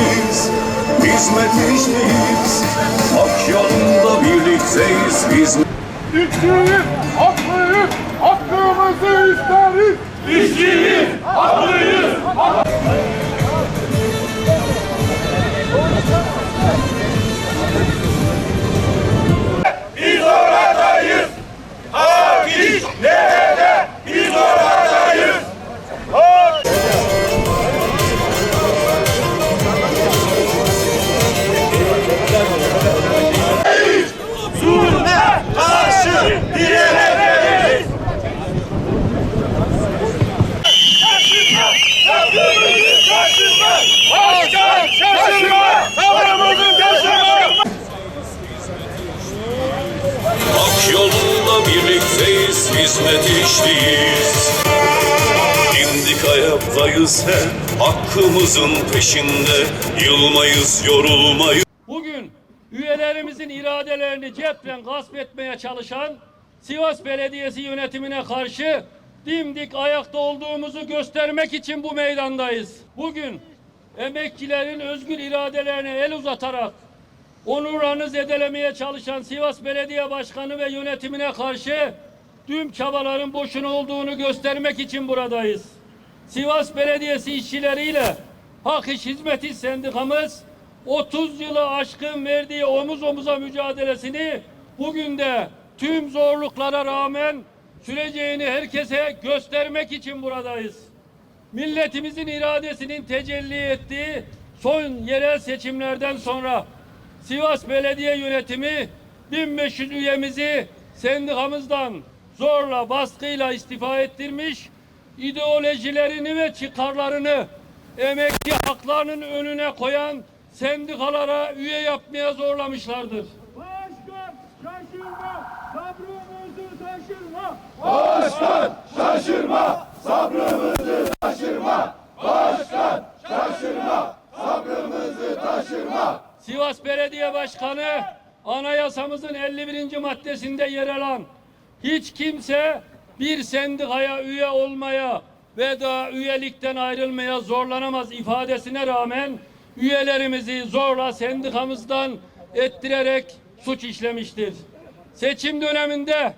birlikteyiz Hizmet işteyiz Hak yolunda birlikteyiz Hizmet İşçiyiz, haklıyız, hakkımızı isteriz. İşçiyiz, haklıyız, hakkımızı işliyiz. Dimdik ayaktayız hep, hakkımızın peşinde. Yılmayız, yorulmayız. Bugün üyelerimizin iradelerini cepten gasp etmeye çalışan Sivas Belediyesi yönetimine karşı dimdik ayakta olduğumuzu göstermek için bu meydandayız. Bugün emekçilerin özgür iradelerine el uzatarak onurlarını zedelemeye çalışan Sivas Belediye Başkanı ve yönetimine karşı tüm çabaların boşuna olduğunu göstermek için buradayız. Sivas Belediyesi işçileriyle Hak İş Hizmeti Sendikamız 30 yılı aşkın verdiği omuz omuza mücadelesini bugün de tüm zorluklara rağmen süreceğini herkese göstermek için buradayız. Milletimizin iradesinin tecelli ettiği son yerel seçimlerden sonra Sivas Belediye Yönetimi 1500 üyemizi sendikamızdan zorla baskıyla istifa ettirmiş, ideolojilerini ve çıkarlarını emekli haklarının önüne koyan sendikalara üye yapmaya zorlamışlardır. Başkan şaşırma. Sabrımızı taşırma. Sivas Belediye Başkanı anayasamızın 51. maddesinde yer alan hiç kimse bir sendikaya üye olmaya ve da üyelikten ayrılmaya zorlanamaz ifadesine rağmen üyelerimizi zorla sendikamızdan ettirerek suç işlemiştir. Seçim döneminde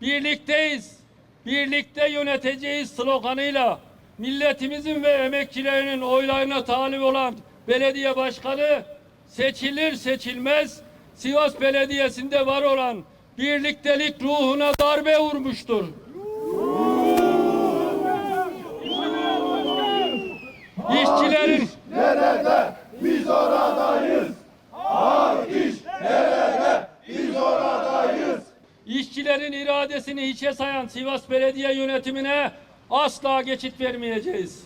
birlikteyiz, birlikte yöneteceğiz sloganıyla milletimizin ve emekçilerinin oylarına talip olan belediye başkanı seçilir seçilmez Sivas Belediyesi'nde var olan birliktelik ruhuna darbe vurmuştur. İşçilerin İşçilerin iradesini hiçe sayan Sivas Belediye yönetimine asla geçit vermeyeceğiz.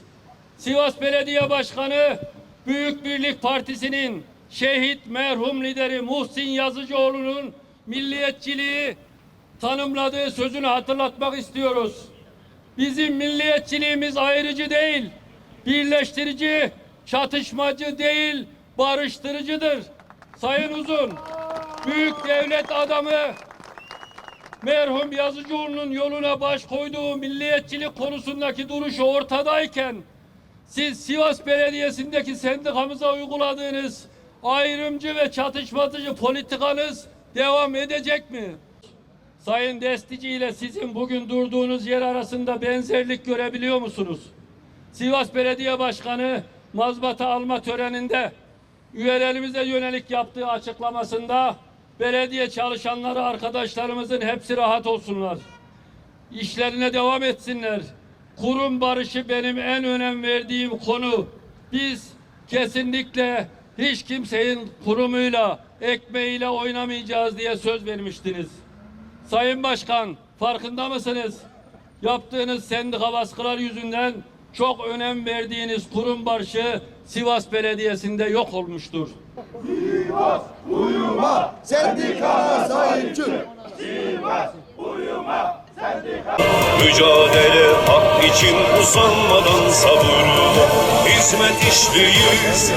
Sivas Belediye Başkanı Büyük Birlik Partisi'nin şehit merhum lideri Muhsin Yazıcıoğlu'nun milliyetçiliği tanımladığı sözünü hatırlatmak istiyoruz. Bizim milliyetçiliğimiz ayrıcı değil, birleştirici, çatışmacı değil, barıştırıcıdır. Sayın Uzun, büyük devlet adamı merhum Yazıcıoğlu'nun yoluna baş koyduğu milliyetçilik konusundaki duruşu ortadayken siz Sivas Belediyesi'ndeki sendikamıza uyguladığınız ayrımcı ve çatışmacı politikanız devam edecek mi? Sayın Destici ile sizin bugün durduğunuz yer arasında benzerlik görebiliyor musunuz? Sivas Belediye Başkanı mazbata alma töreninde üyelerimize yönelik yaptığı açıklamasında belediye çalışanları arkadaşlarımızın hepsi rahat olsunlar. İşlerine devam etsinler. Kurum barışı benim en önem verdiğim konu. Biz kesinlikle hiç kimsenin kurumuyla, ekmeğiyle oynamayacağız diye söz vermiştiniz. Sayın Başkan, farkında mısınız? Yaptığınız sendika baskılar yüzünden çok önem verdiğiniz kurum barışı Sivas Belediyesi'nde yok olmuştur. Sendikama sahip çık. Mücadele hak için usanmadan sabır Hizmet işliyiz